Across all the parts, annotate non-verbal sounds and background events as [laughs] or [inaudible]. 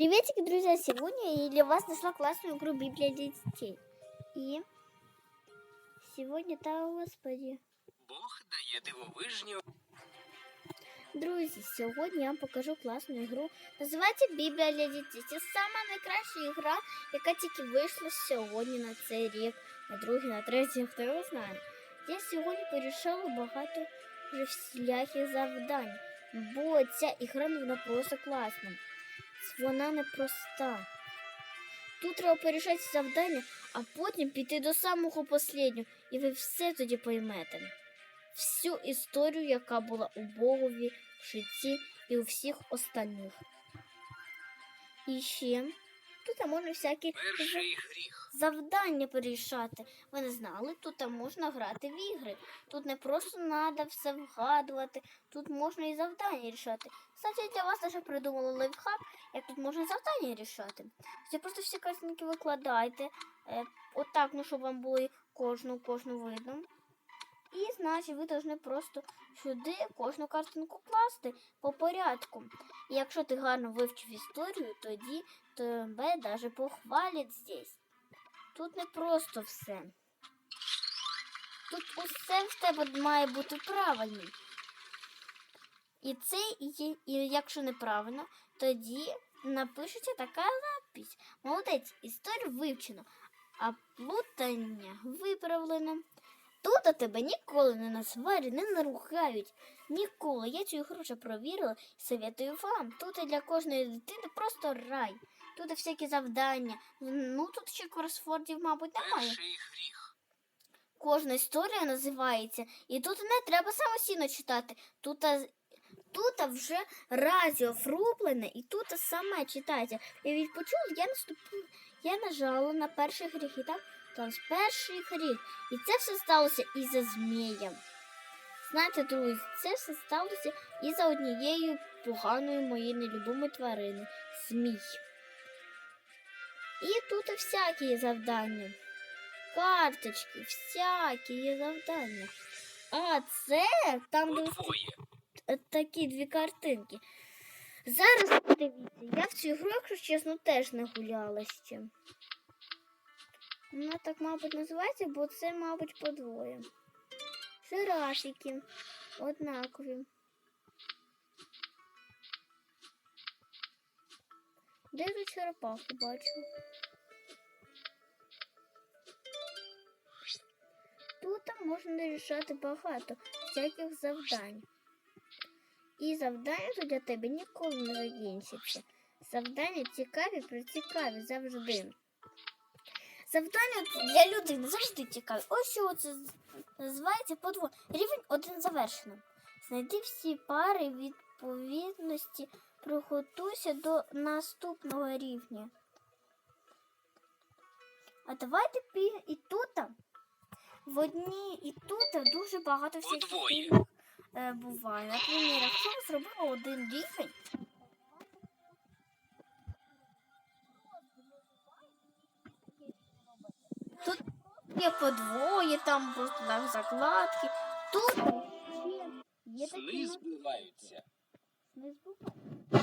Приветики, друзья! Сегодня я для вас нашла классную игру Библия для детей. И сегодня, да, господи. Бог дає дивовижні Друзі, сьогодні я вам покажу класну ігру. Називається Біблія для дітей. Це сама найкраща ігра, яка тільки вийшла сьогодні на цей рік, на другий, на третій, хто його знає. Я сьогодні порішала багато вже всіляких завдань, бо ця ігра ну, вона просто класна. Вона непроста. Тут треба порішати завдання, а потім піти до самого останнього, і ви все тоді поймете всю історію, яка була у Богові в житті і у всіх останніх. І ще тут можна всякі завдання порішати. Ви не знали, тут можна грати в ігри. Тут не просто треба все вгадувати, тут можна і завдання рішати. Кстати, для вас даже придумали лайфхак, як тут можна завдання рішати. Це просто всі картинки викладайте. Е, отак, ну щоб вам було кожну кожну видно. І значить ви повинні просто сюди кожну картинку класти по порядку. І якщо ти гарно вивчив історію, тоді тебе навіть похвалять здесь. Тут не просто все. Тут усе в тебе має бути правильним. І це і і якщо неправильно, тоді напишеться така надпись. Молодець, історію вивчено, а плутання виправлено. Тут тебе ніколи не насварять, не наругають. Ніколи. Я цю ігру вже провірила і советую вам. Тут і для кожної дитини просто рай. Тут і всякі завдання. Ну тут ще кросфордів, мабуть, немає. Перший гріх. Кожна історія називається. І тут не треба самостійно читати. Тут, тут вже радіо врублене, і тут саме читається. Я відпочула, я наступила, я нажала на перший гріх, і там, там перший гріх. І це все сталося із-за змія. Знаєте, друзі, це все сталося із-за однієї поганої моєї нелюбимої тварини змій. І тут і всякі є завдання карточки, всякі є завдання. А це там де такі дві картинки. Зараз подивіться, я в цю ігру, якщо чесно, теж не гуляла ще. Вона так, мабуть, називається, бо це, мабуть, подвоє. Жирафіки однакові. Де тут черепаху бачу? Тут можна вирішати багато всяких завдань. І завдання тут для тебе ніколи не закінчиться. Завдання цікаві, прицікаві завжди. Завдання для людини завжди цікаві. Ось що це називається подво. Рівень один завершено. Знайди всі пари відповідності, приготуйся до наступного рівня. А давайте пі і тут в одній і тут дуже багато рівнів, е, буває. Наприклад, якщо ви зробили один рівень, є подвоє, там просто так закладки. Тут є такі Сни на- не збуває.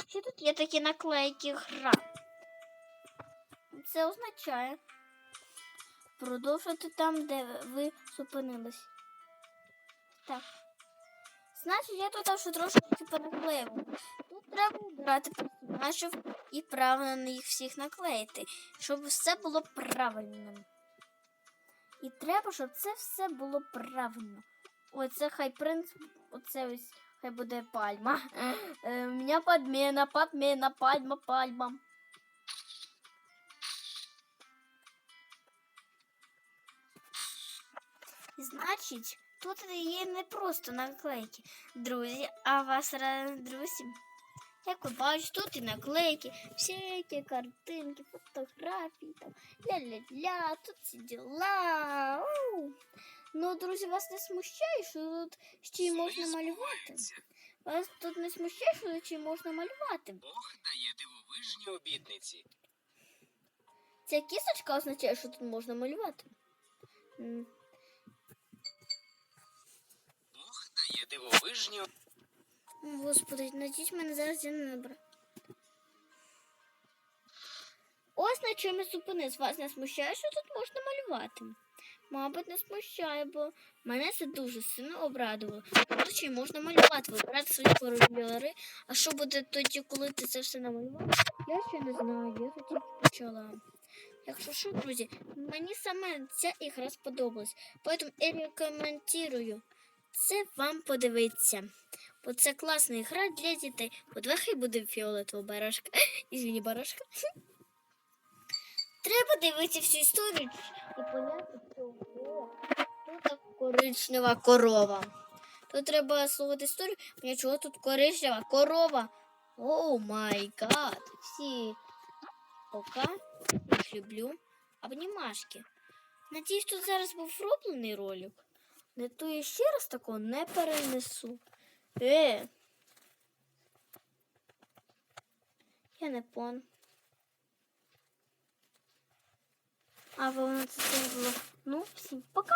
Ще тут є такі наклейки гра. Це означає продовжити там, де ви зупинились. Так. Значить, я тут вже трошки понаклеїв. Тут треба обирати персонажів і правильно їх всіх наклеїти, щоб все було правильним. І треба, щоб це все було правильно. Оце хай принц, оце ось хай буде пальма. Е, У мене подмена, подмена, пальма, пальма. Значить, тут є не просто наклейки, друзі, а вас ра- друзі. Як ви бачите, тут і наклейки, всякі картинки, фотографії, там ля-ля-ля, тут ці діла. Оу. Ну, друзі, вас не смущає, що тут ще й можна малювати? Вас тут не смущає, що тут ще й можна малювати? Бог дає дивовижні обітниці. Ця кісточка означає, що тут можна малювати. М. Бог дає дивовижні О, Господи, надіюсь, мене зараз я не набра. чимось зупинись. Вас не смущає, що тут можна малювати? Мабуть, не смущає, бо мене це дуже сильно обрадувало. Тут можна малювати, вибирати свої кольори. А що буде тоді, коли ти це все намалював? Я ще не знаю, я тільки почала. Якщо що, друзі, мені саме ця ігра сподобалась. Тому я рекомендую це вам подивитися. Бо це класна гра для дітей. От буде фіолетова барашка. [laughs] Ізвіні, барашка. Треба дивитися всю історію і поняти, чого тут коричнева корова. Тут треба слухати історію, поняти, чого тут коричнева корова. О май гад. Всі пока. Їх люблю. Обнімашки. Надіюсь, тут зараз був вроблений ролик. Не то я ще раз такого не перенесу. Е. Я не пон. А воно це було. Ну, всім пока.